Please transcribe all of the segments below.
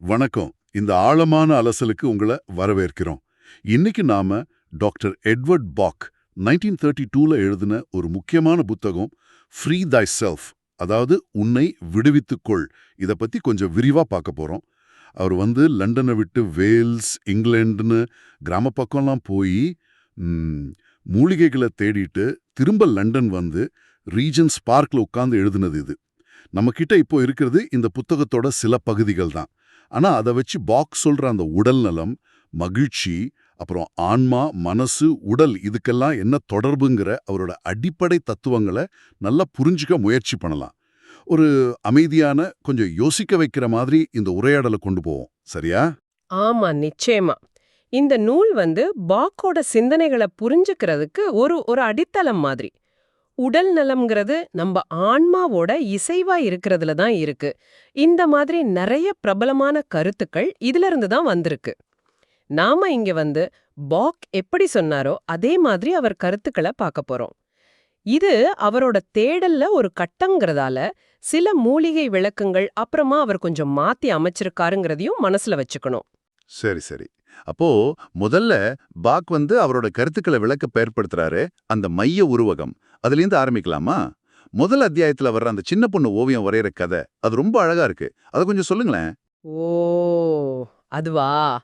வணக்கம். இந்த ஆழமான அலசலுக்கு உங்களை வரவேற்கிறோம். இன்னைக்கு நாம டாக்டர் எட்வர்ட் பாக் 1932 தேர்ட்டி டூல எழுதின ஒரு முக்கியமான புத்தகம் ஃப்ரீ தை செல்ஃப் அதாவது உன்னை விடுவித்துக்கொள் இத பத்தி கொஞ்சம் விரிவா பார்க்க போறோம். அவர் வந்து லண்டனை விட்டு வேல்ஸ் இங்கிலாண்டுன்னு கிராம பக்கம்லாம் போய் மூலிகைகளை தேடிட்டு திரும்ப லண்டன் வந்து ரீஜன்ஸ் பார்க்ல உட்காந்து எழுதுனது இது. நம்ம கிட்ட இப்போ இருக்கிறது இந்த புத்தகத்தோட சில பகுதிகள் தான். ஆனா அதை வச்சு பாக்ஸ் சொல்ற அந்த உடல் நலம் மகிழ்ச்சி அப்புறம் ஆன்மா மனசு உடல் இதுக்கெல்லாம் என்ன தொடர்புங்கிற அவரோட அடிப்படை தத்துவங்களை நல்லா புரிஞ்சுக்க முயற்சி பண்ணலாம். ஒரு அமைதியான கொஞ்சம் யோசிக்க வைக்கிற மாதிரி இந்த உரையாடலை கொண்டு போவோம். சரியா? ஆமா நிச்சயமா. இந்த நூல் வந்து பாக்கோட சிந்தனைகளை புரிஞ்சுக்கிறதுக்கு ஒரு ஒரு அடித்தளம் மாதிரி. உடல் நலம்ங்கிறது நம்ம ஆன்மாவோட இசைவா இருக்கிறதுல தான் இருக்கு. இந்த மாதிரி நிறைய பிரபலமான கருத்துக்கள் இதுல இருந்து தான் வந்திருக்கு. நாம இங்க வந்து பாக் எப்படி சொன்னாரோ அதே மாதிரி அவர் கருத்துக்களை பார்க்க போறோம். இது அவரோட தேடல்ல ஒரு கட்டங்கிறதால சில மூலிகை விளக்கங்கள் அப்புறமா அவர் கொஞ்சம் மாத்தி அமைச்சிருக்காருங்கிறதையும் மனசுல வச்சுக்கணும். சரி சரி. அப்போ முதல்ல பாக் வந்து அவரோட கருத்துக்களை விளக்க பெயர்படுத்துறாரு அந்த மைய உருவகம். அதுலேருந்து ஆரம்பிக்கலாமா? முதல் அத்தியாயத்துல வர்ற அந்த சின்ன பொண்ணு ஓவியம் வரைகிற கதை அது ரொம்ப அழகா இருக்கு. அதை கொஞ்சம் சொல்லுங்களேன். ஓ அதுவா?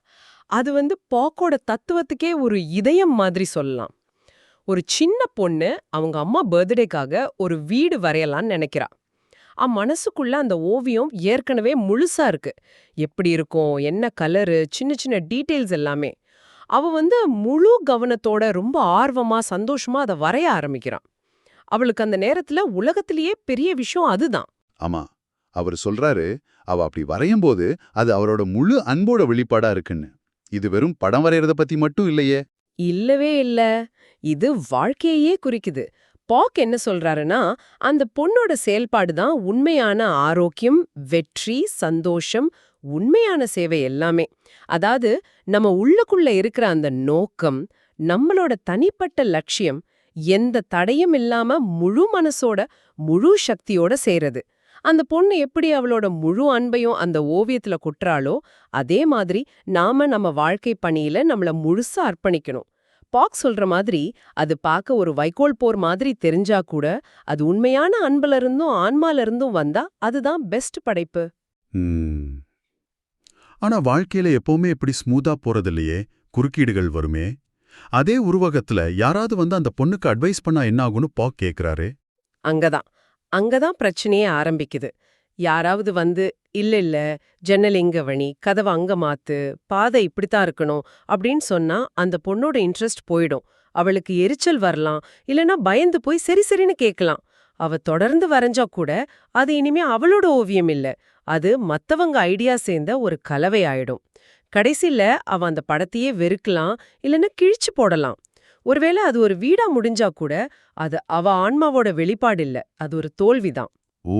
அது வந்து பாக்கோட தத்துவத்துக்கே ஒரு இதயம் மாதிரி சொல்லலாம். ஒரு சின்ன பொண்ணு அவங்க அம்மா பர்த்டேக்காக ஒரு வீடு வரையலாம்னு நினைக்கிறா. அ மனசுக்குள்ள அந்த ஓவியம் ஏற்கனவே முழுசா இருக்கு. எப்படி இருக்கும் என்ன கலரு சின்ன சின்ன டீட்டெயில்ஸ் எல்லாமே. அவ வந்து முழு கவனத்தோட ரொம்ப ஆர்வமா சந்தோஷமா அதை வரைய ஆரம்பிக்கிறான். அவளுக்கு அந்த நேரத்துல உலகத்திலேயே பெரிய விஷயம் அதுதான். ஆமா அவர் சொல்றாரு அவ அப்படி வரையும் போது அது அவரோட முழு அன்போட வெளிப்பாடா இருக்குன்னு. இது வெறும் படம் வரையறத பத்தி மட்டும் இல்லையே. இல்லவே இல்ல. இது வாழ்க்கையே குறிக்குது. பாக் என்ன சொல்றாருன்னா அந்த பொண்ணோட செயல்பாடு தான் உண்மையான ஆரோக்கியம் வெற்றி சந்தோஷம் உண்மையான சேவை எல்லாமே. அதாவது நம்ம உள்ளுக்குள்ள இருக்கிற அந்த நோக்கம் நம்மளோட தனிப்பட்ட லட்சியம் எந்த தடையும் இல்லாம முழு மனசோட முழு சக்தியோட செய்யறது அந்த பொண்ணு எப்படி அவளோட முழு அன்பையும் அந்த ஓவியத்துல கொட்டுறாளோ அதே மாதிரி நாம நம்ம வாழ்க்கை பணியில நம்மள முழுசா அர்ப்பணிக்கணும். பாக் சொல்ற மாதிரி அது பார்க்க ஒரு வைக்கோல் போர் மாதிரி தெரிஞ்சா கூட அது உண்மையான அன்புல இருந்தும் ஆன்மால இருந்தும் வந்தா அதுதான் பெஸ்ட் படைப்பு. ஆனா வாழ்க்கையில எப்பவுமே இப்படி ஸ்மூத்தா போறதில்லையே குறுக்கீடுகள் வருமே? அதே உருவகத்துல யாராவது வந்து அந்த பொண்ணுக்கு அட்வைஸ் பண்ணா என்ன ஆகும்னு பாக் கேக்குறாரு? அங்கதான். அங்கதான் பிரச்சனையே ஆரம்பிக்குது. யாராவது வந்து இல்ல இல்ல ஜன்னல் இங்க வணி கதவை அங்க மாத்து பாதை இப்படித்தான் இருக்கணும் அப்படின்னு சொன்னா அந்த பொண்ணோட இன்ட்ரெஸ்ட் போயிடும். அவளுக்கு எரிச்சல் வரலாம் இல்லனா பயந்து போய் சரி சரின்னு கேட்கலாம். அவ தொடர்ந்து வரைஞ்சா கூட அது இனிமே அவளோட ஓவியம் இல்ல. அது மத்தவங்க ஐடியா சேர்ந்த ஒரு கலவை ஆயிடும். கடைசில அவ அந்த படத்தையே வெறுக்கலாம் இல்லனா கிழிச்சு போடலாம். ஒருவேளை அது ஒரு வீடா முடிஞ்சா கூட அது அவ ஆன்மாவோட வெளிப்பாடு இல்ல. அது ஒரு தோல்விதான். ஓ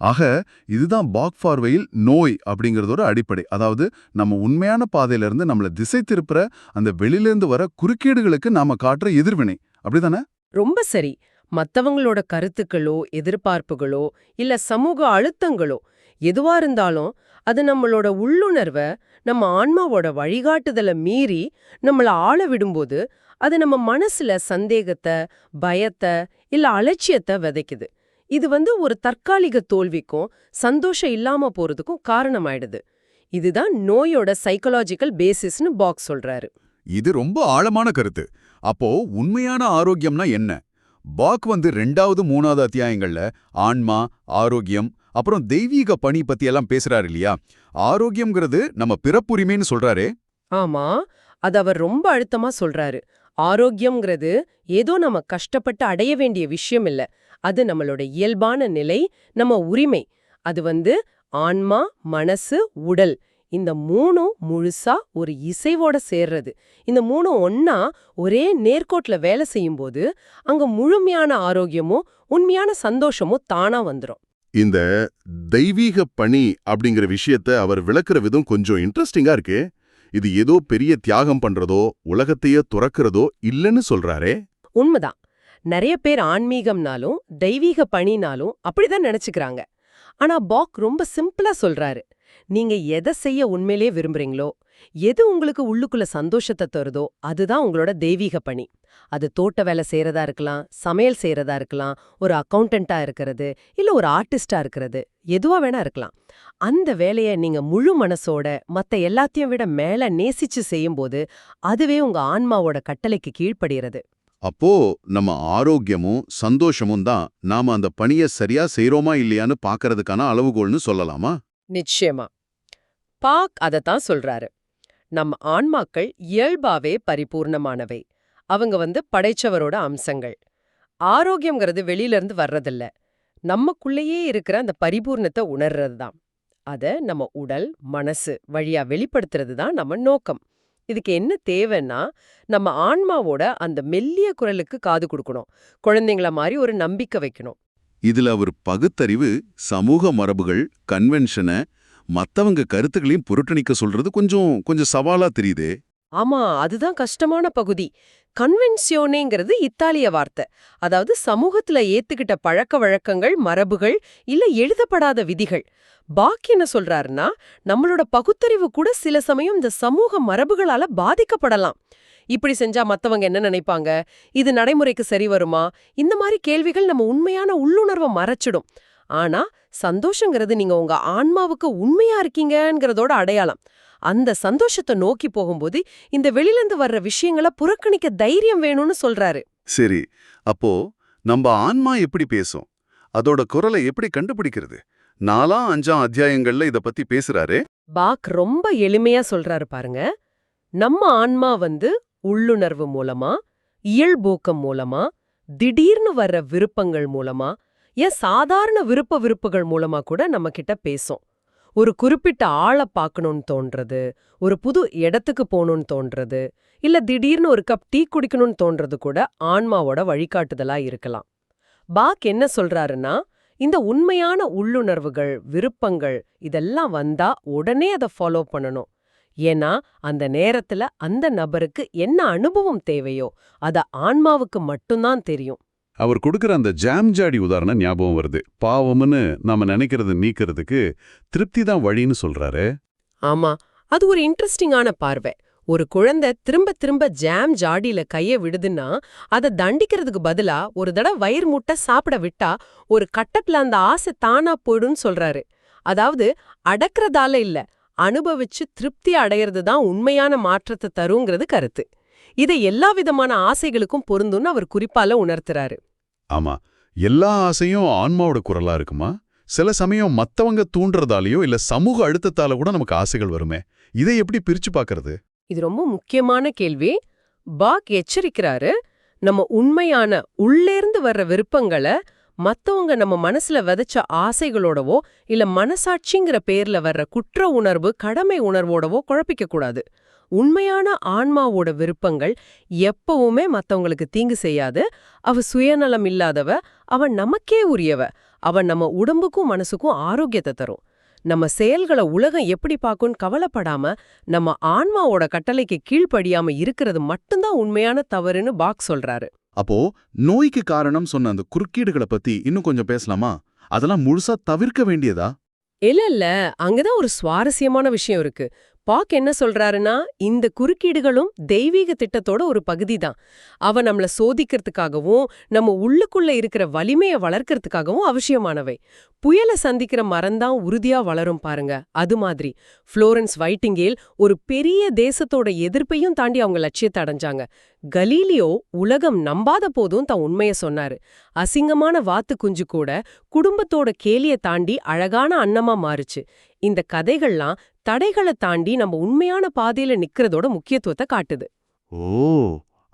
ஆக இதுதான் பாக் ஃபார்வையில் நோய் அப்படிங்கறதோட அடிப்படை. அதாவது நம்ம உண்மையான பாதையில இருந்து நம்மள திசை திருப்புற அந்த வெளியிலேருந்து வர குறுக்கீடுகளுக்கு நாம காட்டுற எதிர்வினை. அப்படிதானே? ரொம்ப சரி. மத்தவங்களோட கருத்துக்களோ எதிர்பார்ப்புகளோ இல்ல சமூக அழுத்தங்களோ எதுவா இருந்தாலும் அது நம்மளோட உள்ளுணர்வ நம்ம ஆன்மாவோட வழிகாட்டுதல மீறி நம்மள ஆள விடும்போது அது நம்ம மனசுல சந்தேகத்தை பயத்தை இல்ல அலட்சியத்தை விதைக்குது. இது வந்து ஒரு தற்காலிக தோல்விக்கும் சந்தோஷம் இல்லாம போறதுக்கும் காரணமாயிடுது. இதுதான் நோயோட சைக்கலாஜிக்கல் பேசிஸ்னு பாக்ஸ் சொல்றாரு. இது ரொம்ப ஆழமான கருத்து. அப்போ உண்மையான ஆரோக்கியம்னா என்ன? பாக் வந்து ரெண்டாவது மூணாவது அத்தியாயங்கள்ல ஆன்மா ஆரோக்கியம் அப்புறம் தெய்வீக பணி பத்தி எல்லாம் பேசுறாரு இல்லையா? ஆரோக்கியம்ங்கிறது நம்ம பிறப்புரிமைன்னு சொல்றாரே. ஆமா அது அவர் ரொம்ப அழுத்தமா சொல்றாரு. ஆரோக்கியம்ங்கிறது ஏதோ நம்ம கஷ்டப்பட்டு அடைய வேண்டிய விஷயம் இல்ல. அது நம்மளோட இயல்பான நிலை நம்ம உரிமை. அது வந்து ஆன்மா மனசு உடல். இந்த மூணும் முழுசா ஒரு இசைவோட சேர்றது. இந்த மூணும் ஒன்னா ஒரே நேர்கோட்ல வேலை செய்யும்போது அங்க முழுமையான ஆரோக்கியமும் உண்மையான சந்தோஷமும் தானா வந்துரும். இந்த தெய்வீக பணி அப்படிங்கிற விஷயத்த அவர் விளக்குற விதம் கொஞ்சம் இன்ட்ரெஸ்டிங்கா இருக்கு. இது ஏதோ பெரிய தியாகம் பண்றதோ உலகத்தையே துறக்கிறதோ இல்லைன்னு சொல்றாரே. உண்மைதான். நிறைய பேர் ஆன்மீகம்னாலும் தெய்வீக பணினாலும் அப்படிதான் நினைச்சுக்கிறாங்க. ஆனா பாக் ரொம்ப சிம்பிளா சொல்றாரு. நீங்க எதை செய்ய உண்மையிலே விரும்புறீங்களோ எது உங்களுக்கு உள்ளுக்குள்ள சந்தோஷத்தை தருதோ அதுதான் உங்களோட தெய்வீக பணி. அது தோட்ட வேலை செய்யறதா இருக்கலாம் சமையல் செய்யறதா இருக்கலாம் ஒரு அக்கௌண்டண்டா இருக்கிறது இல்ல ஒரு ஆர்டிஸ்டா இருக்கிறது எதுவா வேணா இருக்கலாம். அந்த வேலைய நீங்க முழு மனசோட மத்த எல்லாத்தையும் விட மேல நேசிச்சு செய்யும்போது அதுவே உங்க ஆன்மாவோட கட்டளைக்கு கீழ்ப்படுகிறது அப்போ நம்ம ஆரோக்கியமும் சந்தோஷமும் தான் நாம அந்த பணிய சரியா செய்றோமா இல்லையான்னு பாக்கறதுக்கான அளவுகோல்னு சொல்லலாமா? நிச்சயமா. பாக் அதத்தான் சொல்றாரு. நம்ம ஆன்மாக்கள் இயல்பாவே பரிபூர்ணமானவை. அவங்க வந்து படைச்சவரோட அம்சங்கள். ஆரோக்கியம்ங்கிறது வெளியில இருந்து வர்றதில்ல. நமக்குள்ளேயே இருக்கிற அந்த பரிபூர்ணத்தை உணர்றது தான் அத நம்ம உடல் மனசு வழியா வெளிப்படுத்துறது தான் நம்ம நோக்கம். இதுக்கு என்ன தேவைன்னா நம்ம ஆன்மாவோட அந்த மெல்லிய குரலுக்கு காது கொடுக்கணும். குழந்தைங்கள மாதிரி ஒரு நம்பிக்கை வைக்கணும். இதுல அவர் பகுத்தறிவு சமூக மரபுகள் கன்வென்ஷனை மத்தவங்க கருத்துக்களையும் புரட்டணிக்க சொல்றது கொஞ்சம் கொஞ்சம் சவாலா தெரியுதே. ஆமா அதுதான் கஷ்டமான பகுதி. கன்வென்சியோனேங்கிறது இத்தாலிய வார்த்தை. அதாவது சமூகத்துல ஏத்துக்கிட்ட பழக்க வழக்கங்கள் மரபுகள் இல்ல எழுதப்படாத விதிகள். பாக்கி என்ன சொல்றாருன்னா நம்மளோட பகுத்தறிவு கூட சில சமயம் இந்த சமூக மரபுகளால பாதிக்கப்படலாம். இப்படி செஞ்சா மத்தவங்க என்ன நினைப்பாங்க? இது நடைமுறைக்கு சரி வருமா? இந்த மாதிரி கேள்விகள் நம்ம உண்மையான உள்ளுணர்வை மறைச்சிடும். ஆனா சந்தோஷங்கிறது நீங்க உங்க ஆன்மாவுக்கு உண்மையா இருக்கீங்கங்கிறதோட அடையாளம். அந்த சந்தோஷத்தை நோக்கி போகும்போது இந்த வெளியிலிருந்து வர்ற விஷயங்களை புறக்கணிக்க தைரியம் வேணும்னு சொல்றாரு. சரி அப்போ நம்ம ஆன்மா எப்படி பேசும்? அதோட குரலை எப்படி கண்டுபிடிக்கிறது? நாலாம் அஞ்சாம் அத்தியாயங்கள்ல இத பத்தி பேசுறாரே? பாக் ரொம்ப எளிமையா சொல்றாரு பாருங்க. நம்ம ஆன்மா வந்து உள்ளுணர்வு மூலமா இயல்போக்கம் மூலமா திடீர்னு வர்ற விருப்பங்கள் மூலமா ஏன் சாதாரண விருப்ப விருப்புகள் மூலமா கூட நம்ம கிட்ட பேசும். ஒரு குறிப்பிட்ட ஆளை பார்க்கணும்னு தோன்றது ஒரு புது இடத்துக்கு போகணும்னு தோன்றது இல்ல திடீர்னு ஒரு கப் டீ குடிக்கணும்னு தோன்றது கூட ஆன்மாவோட வழிகாட்டுதலா இருக்கலாம். பாக் என்ன சொல்றாருன்னா இந்த உண்மையான உள்ளுணர்வுகள் விருப்பங்கள் இதெல்லாம் வந்தா உடனே அதை ஃபாலோ பண்ணணும். ஏன்னா அந்த நேரத்துல அந்த நபருக்கு என்ன அனுபவம் தேவையோ அத ஆன்மாவுக்கு மட்டும்தான் தெரியும். அவர் கொடுக்குற அந்த ஜாம் ஜாடி உதாரணம் ஞாபகம் வருது. பாவம்னு நாம நினைக்கிறது நீக்கிறதுக்கு திருப்தி தான் வழின்னு சொல்றாரு. ஆமா அது ஒரு இன்ட்ரெஸ்டிங்கான பார்வை. ஒரு குழந்தை திரும்ப திரும்ப ஜாம் ஜாடியில கைய விடுதுன்னா அதை தண்டிக்கிறதுக்கு பதிலா ஒரு தடவை வயிறு முட்டை சாப்பிட விட்டா ஒரு கட்டத்துல அந்த ஆசை தானா போயிடும்னு சொல்றாரு. அதாவது அடக்கிறதால இல்ல அனுபவிச்சு திருப்தி அடையிறது தான் உண்மையான மாற்றத்தை தருங்கிறது கருத்து. இதை எல்லா விதமான ஆசைகளுக்கும் பொருந்தும்னு அவர் குறிப்பால உணர்த்துறாரு. ஆமா. எல்லா ஆசையும் ஆன்மாவோட குரலா இருக்குமா? சில சமயம் மத்தவங்க தூண்டுறதாலயோ இல்ல சமூக அழுத்தத்தால கூட நமக்கு ஆசைகள் வருமே? இதை எப்படி பிரிச்சு பார்க்கறது இது ரொம்ப முக்கியமான கேள்வி. பாக் எச்சரிக்கிறாரு நம்ம உண்மையான உள்ளேர்ந்து வர்ற விருப்பங்களை மத்தவங்க நம்ம மனசுல விதைச்ச ஆசைகளோடவோ இல்ல மனசாட்சிங்கிற பேர்ல வர்ற குற்ற உணர்வு கடமை உணர்வோடவோ குழப்பிக்க கூடாது. உண்மையான ஆன்மாவோட விருப்பங்கள் எப்பவுமே மத்தவங்களுக்கு தீங்கு செய்யாது. அவ சுயநலம் இல்லாதவ அவ நமக்கே உரியவ. அவ நம்ம உடம்புக்கும் மனசுக்கும் ஆரோக்கியத்தை தரும். நம்ம செயல்களை உலகம் எப்படி பார்க்கும்னு கவலைப்படாம நம்ம ஆன்மாவோட கட்டளைக்கு கீழ்ப்படியாம இருக்கிறது மட்டும்தான் உண்மையான தவறுன்னு பாக் சொல்றாரு. அப்போ நோய்க்கு காரணம் சொன்ன அந்த குறுக்கீடுகளை பத்தி இன்னும் கொஞ்சம் பேசலாமா? அதெல்லாம் முழுசா தவிர்க்க வேண்டியதா? இல்ல இல்ல. அங்கதான் ஒரு சுவாரஸ்யமான விஷயம் இருக்கு. பாக் என்ன சொல்றாருன்னா இந்த குறுக்கீடுகளும் தெய்வீக திட்டத்தோட ஒரு பகுதி தான் அவ நம்மள சோதிக்கிறதுக்காகவும் நம்ம உள்ளுக்குள்ள இருக்கிற வலிமையை வளர்க்கறதுக்காகவும் அவசியமானவை. புயலை சந்திக்கிற மரம்தான் உறுதியா வளரும் பாருங்க அது மாதிரி. புளோரன்ஸ் வைட்டிங்கேல் ஒரு பெரிய தேசத்தோட எதிர்ப்பையும் தாண்டி அவங்க லட்சியத்தை அடைஞ்சாங்க. கலீலியோ உலகம் நம்பாத போதும் தான் உண்மைய சொன்னாரு. அசிங்கமான வாத்து குஞ்சு கூட குடும்பத்தோட கேலிய தாண்டி அழகான அன்னமா மாறுச்சு. இந்த கதைகள்லாம் தடைகளை தாண்டி நம்ம உண்மையான பாதையில நிக்கிறதோட முக்கியத்துவத்தை காட்டுது. ஓ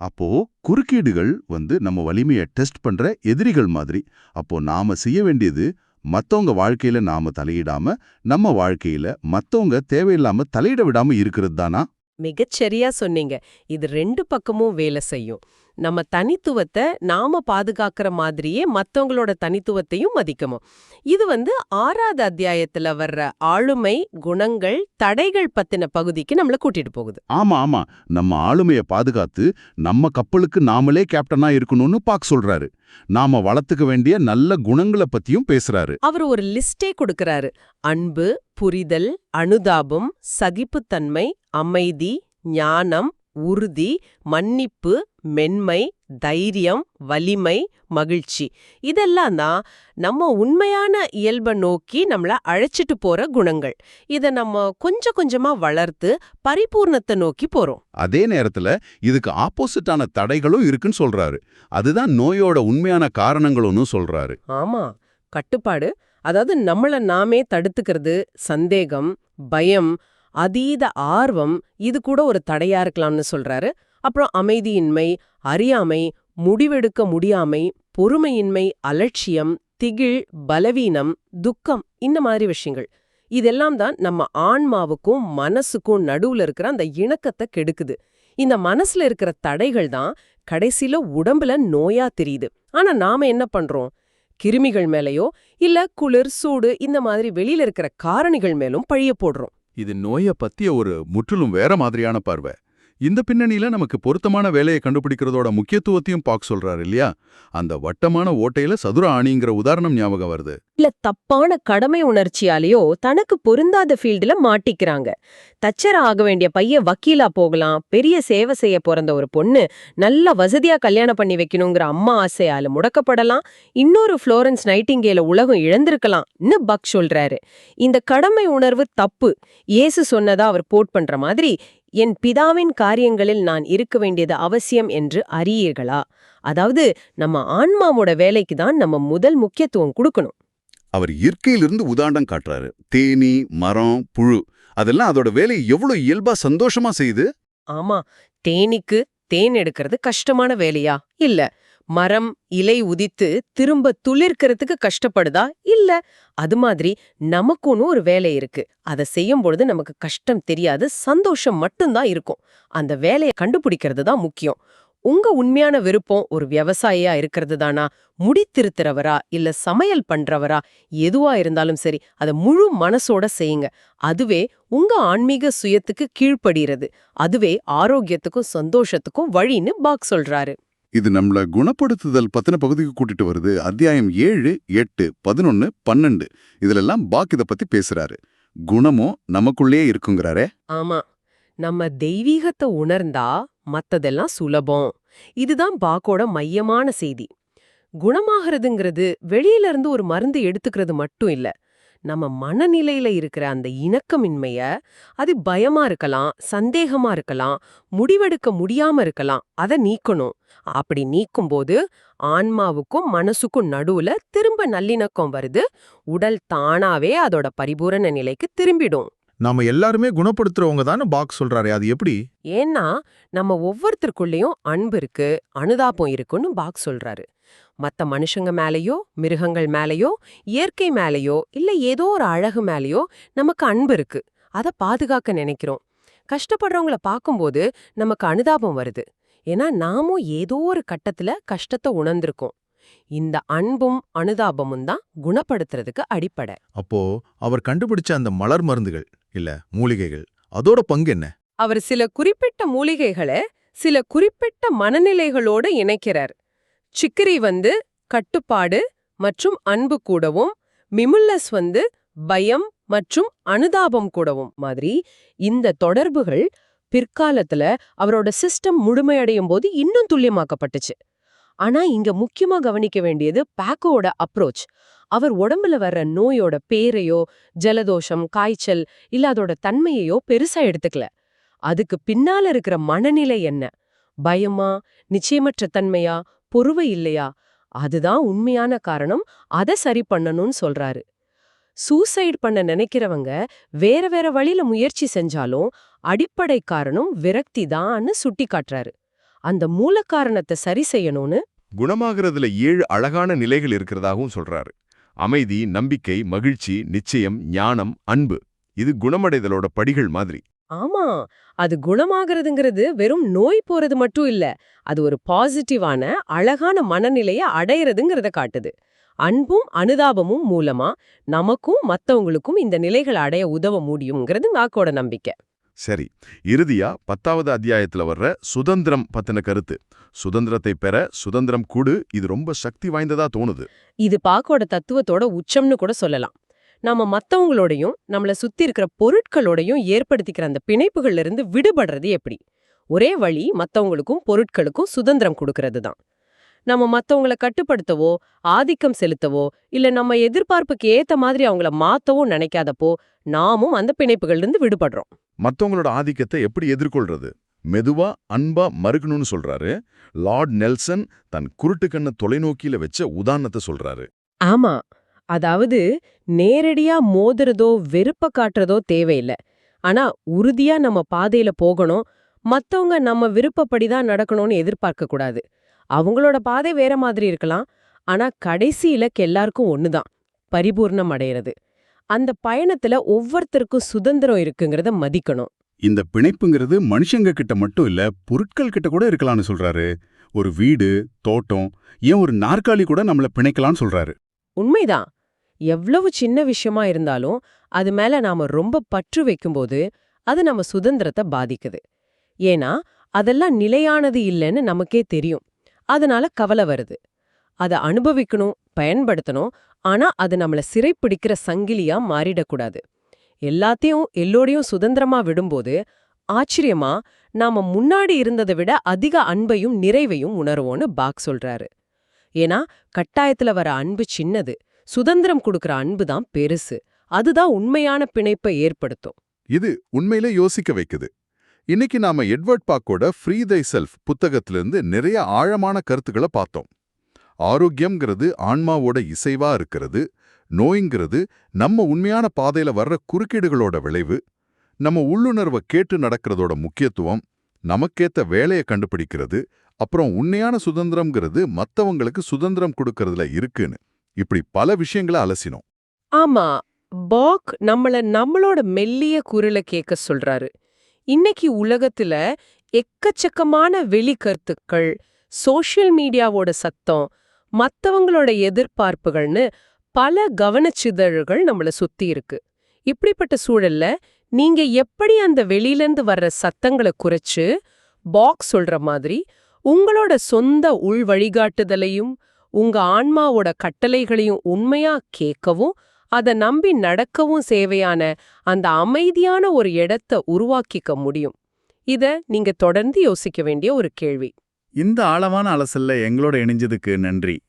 அப்போ குறுக்கீடுகள் வந்து நம்ம வலிமையை டெஸ்ட் பண்ற எதிரிகள் மாதிரி. அப்போ நாம செய்ய வேண்டியது மத்தவங்க வாழ்க்கையில நாம தலையிடாம நம்ம வாழ்க்கையில மத்தவங்க தேவையில்லாம தலையிட விடாம இருக்கிறது தானா? மிகச்சரியா சொன்னீங்க. இது ரெண்டு பக்கமும் வேலை செய்யும். நம்ம தனித்துவத்தை நாம பாதுகாக்கிற மாதிரியே மத்தவங்களோட தனித்துவத்தையும் மதிக்கணும். இது வந்து ஆறாவது அத்தியாயத்துல வர்ற ஆளுமை குணங்கள் தடைகள் பத்தின பகுதிக்கு நம்மள கூட்டிட்டு போகுது. ஆமா ஆமா. நம்ம ஆளுமையை பாதுகாத்து நம்ம கப்பலுக்கு நாமளே கேப்டனா இருக்கணும்னு பாக் சொல்றாரு. நாம வளர்த்துக்க வேண்டிய நல்ல குணங்களை பத்தியும் பேசுறாரு. அவர் ஒரு லிஸ்டே கொடுக்கறாரு. அன்பு புரிதல் அனுதாபம் சகிப்புத்தன்மை அமைதி ஞானம் உறுதி மன்னிப்பு மென்மை தைரியம் வலிமை மகிழ்ச்சி. இதெல்லாம் தான் நம்ம உண்மையான இயல்பை நோக்கி நம்மள அழைச்சிட்டு போற குணங்கள். இத நம்ம கொஞ்சம் கொஞ்சமா வளர்த்து பரிபூர்ணத்தை நோக்கி போறோம். அதே நேரத்துல இதுக்கு ஆப்போசிட்டான தடைகளும் இருக்குன்னு சொல்றாரு. அதுதான் நோயோட உண்மையான காரணங்களும்னு சொல்றாரு. ஆமா. கட்டுப்பாடு. அதாவது நம்மள நாமே தடுத்துக்கிறது சந்தேகம் பயம் அதீத ஆர்வம் இது கூட ஒரு தடையா இருக்கலாம்னு சொல்றாரு. அப்புறம் அமைதியின்மை அறியாமை முடிவெடுக்க முடியாமை பொறுமையின்மை அலட்சியம் திகிழ் பலவீனம் துக்கம் இந்த மாதிரி விஷயங்கள். இதெல்லாம் தான் நம்ம ஆன்மாவுக்கும் மனசுக்கும் நடுவுல இருக்கிற அந்த இணக்கத்தை கெடுக்குது. இந்த மனசுல இருக்கிற தடைகள் தான் கடைசில உடம்புல நோயா தெரியுது. ஆனா நாம என்ன பண்றோம்? கிருமிகள் மேலயோ இல்ல குளிர் சூடு இந்த மாதிரி வெளியில இருக்கிற காரணிகள் மேலும் பழிய போடுறோம். இது நோய பத்திய ஒரு முற்றிலும் வேற மாதிரியான பார்வை. இந்த பின்னணியில நமக்கு பொருத்தமான வேலையை கண்டுபிடிக்கிறதோட முக்கியத்துவத்தையும் பாக் சொல்றாரு இல்லையா? அந்த வட்டமான ஓட்டையில சதுர ஆணிங்கிற உதாரணம் ஞாபகம் வருது. இல்ல தப்பான கடமை உணர்ச்சியாலேயோ தனக்கு பொருந்தாத ஃபீல்டுல மாட்டிக்கிறாங்க. தச்சர் ஆக வேண்டிய பையன் வக்கீலா போகலாம் பெரிய சேவை செய்ய பிறந்த ஒரு பொண்ணு நல்ல வசதியா கல்யாணம் பண்ணி வைக்கணுங்கிற அம்மா ஆசையால முடக்கப்படலாம் இன்னொரு ஃப்ளோரன்ஸ் நைட்டிங்கேல உலகம் இழந்திருக்கலாம்னு பக் சொல்றாரு. இந்த கடமை உணர்வு தப்பு. இயேசு சொன்னதா அவர் போட் பண்ற மாதிரி என் பிதாவின் காரியங்களில் நான் இருக்க வேண்டியது அவசியம் என்று அறியீர்களா? அதாவது நம்ம ஆன்மாவோட வேலைக்கு தான் நம்ம முதல் முக்கியத்துவம் கொடுக்கணும். அவர் இயற்கையிலிருந்து உதாரணம் காட்டுறாரு. தேனி மரம் புழு அதெல்லாம் அதோட வேலையை எவ்வளவு இயல்பா சந்தோஷமா செய்யுது? ஆமா. தேனீக்கு தேன் எடுக்கிறது கஷ்டமான வேலையா? இல்ல. மரம் இலை உதித்து திரும்ப துளிர்க்கிறதுக்கு கஷ்டப்படுதா? இல்ல அது மாதிரி நமக்குன்னு ஒரு வேலை இருக்கு. அதை செய்யும் பொழுது நமக்கு கஷ்டம் தெரியாது சந்தோஷம் மட்டும்தான் இருக்கும். அந்த வேலையை கண்டுபிடிக்கிறது தான் முக்கியம். உங்க உண்மையான விருப்பம் ஒரு விவசாயியா இருக்கிறது தானா? முடி திருத்துறவரா? இல்ல சமையல் பண்றவரா? எதுவா இருந்தாலும் சரி அதை முழு மனசோட செய்யுங்க. அதுவே உங்க ஆன்மீக சுயத்துக்கு கீழ்ப்படுகிறது அதுவே ஆரோக்கியத்துக்கும் சந்தோஷத்துக்கும் வழின்னு பாக் சொல்றாரு. இது நம்மள குணப்படுத்துதல் பத்தின பகுதிக்கு கூட்டிட்டு வருது. அத்தியாயம் ஏழு எட்டு பதினொன்னு பன்னெண்டு. இதுலெல்லாம் பாக் இத பத்தி பேசுறாரு. குணமும் நமக்குள்ளே இருக்குங்கிறாரே. ஆமா. நம்ம தெய்வீகத்தை உணர்ந்தா மத்ததெல்லாம் சுலபம். இதுதான் பாக்கோட மையமான செய்தி. குணமாகறதுங்கிறது வெளியில இருந்து ஒரு மருந்து எடுத்துக்கிறது மட்டும் இல்ல. நம்ம மனநிலையில இருக்கிற அந்த இணக்கமின்மைய அது பயமா இருக்கலாம் சந்தேகமா இருக்கலாம் முடிவெடுக்க முடியாம இருக்கலாம் அத நீக்கணும். அப்படி நீக்கும்போது ஆன்மாவுக்கும் மனசுக்கும் நடுவுல திரும்ப நல்லிணக்கம் வருது உடல் தானாவே அதோட பரிபூரண நிலைக்கு திரும்பிடும். நாம எல்லாருமே குணப்படுத்துறவங்க தானே பாக்ஸ் சொல்றாரு அது எப்படி? ஏன்னா நம்ம ஒவ்வொருத்தருக்குள்ளேயும் அன்பு இருக்கு அனுதாபம் இருக்குன்னு பாக் சொல்றாரு. மத்த மனுஷங்க மேலயோ மிருகங்கள் மேலயோ இயற்கை மேலயோ இல்ல ஏதோ ஒரு அழகு மேலயோ நமக்கு அன்பு இருக்கு. அத பாதுகாக்க நினைக்கிறோம். கஷ்டப்படுறவங்கள பார்க்கும்போது நமக்கு அனுதாபம் வருது. ஏன்னா நாமும் ஏதோ ஒரு கட்டத்துல கஷ்டத்தை உணர்ந்திருக்கோம். இந்த அன்பும் அனுதாபமும் தான் குணப்படுத்துறதுக்கு அடிப்படை. அப்போ அவர் கண்டுபிடிச்ச அந்த மலர் மருந்துகள் இல்ல மூலிகைகள் அதோட பங்கு என்ன? அவர் சில குறிப்பிட்ட மூலிகைகளை சில குறிப்பிட்ட மனநிலைகளோட இணைக்கிறார். சிக்கிரி வந்து கட்டுப்பாடு மற்றும் அன்பு கூடவும் மிமுல்லஸ் வந்து பயம் மற்றும் அனுதாபம் கூடவும். மாதிரி இந்த தொடர்புகள் பிற்காலத்துல அவரோட சிஸ்டம் முழுமையடையும் போது இன்னும் துல்லியமாக்கப்பட்டுச்சு. ஆனா இங்க முக்கியமா கவனிக்க வேண்டியது பேக்கோட அப்ரோச் அவர் உடம்புல வர்ற நோயோட பேரையோ ஜலதோஷம் காய்ச்சல் இல்ல அதோட தன்மையையோ பெருசா எடுத்துக்கல. அதுக்கு பின்னால இருக்கிற மனநிலை என்ன? பயமா நிச்சயமற்ற தன்மையா பொறுவை இல்லையா? அதுதான் உண்மையான காரணம். அதை சரி பண்ணணும்னு சொல்றாரு. சூசைட் பண்ண நினைக்கிறவங்க வேற வேற வழியில முயற்சி செஞ்சாலும் அடிப்படை காரணம் விரக்தி தான்னு சுட்டி காட்டுறாரு. அந்த மூல காரணத்தை சரி செய்யணும்னு குணமாகறதுல ஏழு அழகான நிலைகள் இருக்கிறதாகவும் சொல்றாரு. அமைதி நம்பிக்கை மகிழ்ச்சி நிச்சயம் ஞானம் அன்பு. இது குணமடைதலோட படிகள் மாதிரி. ஆமா. அது குணமாகறதுங்கிறது வெறும் நோய் போறது மட்டும் இல்ல. அது ஒரு பாசிட்டிவான அழகான மனநிலைய அடையறதுங்கிறத காட்டுது. அன்பும் அனுதாபமும் மூலமா நமக்கும் மத்தவங்களுக்கும் இந்த நிலைகளை அடைய உதவ முடியுங்கிறது நாக்கோட நம்பிக்கை. சரி. இறுதியா பத்தாவது அத்தியாயத்துல வர்ற சுதந்திரம் பத்தின கருத்து. சுதந்திரத்தை பெற சுதந்திரம் கூடு. இது ரொம்ப சக்தி வாய்ந்ததா தோணுது. இது பாக்கோட தத்துவத்தோட உச்சம்னு கூட சொல்லலாம். நம்ம மத்தவங்களோடையும் நம்மள சுத்தி இருக்கிற பொருட்களோடையும் ஏற்படுத்திக்கிற அந்த பிணைப்புகள்ல இருந்து விடுபடுறது எப்படி? ஒரே வழி மத்தவங்களுக்கும் பொருட்களுக்கும் சுதந்திரம் கொடுக்கறது தான் நம்ம மத்தவங்கள கட்டுப்படுத்தவோ ஆதிக்கம் செலுத்தவோ இல்ல நம்ம எதிர்பார்ப்புக்கு ஏத்த மாதிரி அவங்கள மாத்தவோ நினைக்காதப்போ நாமும் அந்த பிணைப்புகள்ல இருந்து விடுபடுறோம். மத்தவங்களோட ஆதிக்கத்தை எப்படி எதிர்கொள்றது? மெதுவா அன்பா மறுக்கணும்னு சொல்றாரு. லார்ட் நெல்சன் தன் குருட்டு கண்ண தொலைநோக்கியில வச்ச உதாரணத்தை சொல்றாரு. ஆமா. அதாவது நேரடியா மோதுறதோ வெறுப்ப காட்டுறதோ தேவையில்ல. ஆனா உறுதியா நம்ம பாதையில போகணும். மத்தவங்க நம்ம விருப்பப்படி தான் நடக்கணும்னு எதிர்பார்க்க கூடாது. அவங்களோட பாதை வேற மாதிரி இருக்கலாம். ஆனா கடைசி இலக்கு எல்லாருக்கும் ஒண்ணுதான். பரிபூர்ணம் அடையிறது. அந்த பயணத்துல ஒவ்வொருத்தருக்கும் சுதந்திரம் இருக்குங்கிறத மதிக்கணும். இந்த பிணைப்புங்கிறது மனுஷங்க கிட்ட மட்டும் இல்ல பொருட்கள் கிட்ட கூட இருக்கலாம்னு சொல்றாரு. ஒரு வீடு தோட்டம் ஏன் ஒரு நாற்காலி கூட நம்மள பிணைக்கலாம்னு சொல்றாரு. உண்மைதான். எவ்வளவு சின்ன விஷயமா இருந்தாலும் அது மேல நாம ரொம்ப பற்று வைக்கும்போது அது நம்ம சுதந்திரத்தை பாதிக்குது. ஏன்னா அதெல்லாம் நிலையானது இல்லைன்னு நமக்கே தெரியும். அதனால கவலை வருது. அதை அனுபவிக்கணும் பயன்படுத்தணும் ஆனா அது நம்மள சிறைப்பிடிக்கிற சங்கிலியா மாறிடக்கூடாது. எல்லாத்தையும் எல்லோரையும் சுதந்திரமா விடும்போது ஆச்சரியமா நாம முன்னாடி இருந்ததை விட அதிக அன்பையும் நிறைவையும் உணர்வோன்னு பாக் சொல்றாரு. ஏன்னா கட்டாயத்துல வர அன்பு சின்னது. சுதந்திரம் கொடுக்கற அன்பு தான் பெருசு. அதுதான் உண்மையான பிணைப்பை ஏற்படுத்தும். இது உண்மையில யோசிக்க வைக்குது. இன்னைக்கு நாம எட்வர்ட் பாக்கோட ஃப்ரீ தை செல்ஃப் புத்தகத்திலிருந்து நிறைய ஆழமான கருத்துக்களை பார்த்தோம். ஆரோக்கியம்ங்கிறது ஆன்மாவோட இசைவா இருக்கிறது. நோய்ங்கிறது நம்ம உண்மையான பாதையில வர்ற குறுக்கீடுகளோட விளைவு. நம்ம உள்ளுணர்வை கேட்டு நடக்கிறதோட முக்கியத்துவம் நமக்கேத்த வேலையை கண்டுபிடிக்கிறது அப்புறம் உண்மையான சுதந்திரம்ங்கிறது மத்தவங்களுக்கு சுதந்திரம் கொடுக்கறதுல இருக்குன்னு. இப்படி பல விஷயங்களை அலசினோம். ஆமா பாக் நம்மள நம்மளோட மெல்லிய குரலை கேட்க சொல்றாரு. இன்னைக்கு உலகத்துல எக்கச்சக்கமான வெளிக்கருத்துக்கள் சோஷியல் மீடியாவோட சத்தம் மத்தவங்களோட எதிர்பார்ப்புகள்னு பல கவனச்சிதழ்கள் நம்மள சுத்தி இருக்கு. இப்படிப்பட்ட சூழல்ல நீங்க எப்படி அந்த வெளியிலேருந்து வர்ற சத்தங்களை குறைச்சு பாக்ஸ் சொல்ற மாதிரி உங்களோட சொந்த உள் வழிகாட்டுதலையும் உங்க ஆன்மாவோட கட்டளைகளையும் உண்மையா கேட்கவும் அத நம்பி நடக்கவும் சேவையான அந்த அமைதியான ஒரு இடத்த உருவாக்கிக்க முடியும். இத நீங்க தொடர்ந்து யோசிக்க வேண்டிய ஒரு கேள்வி. இந்த ஆழமான அலசல்ல எங்களோட இணைஞ்சதுக்கு நன்றி.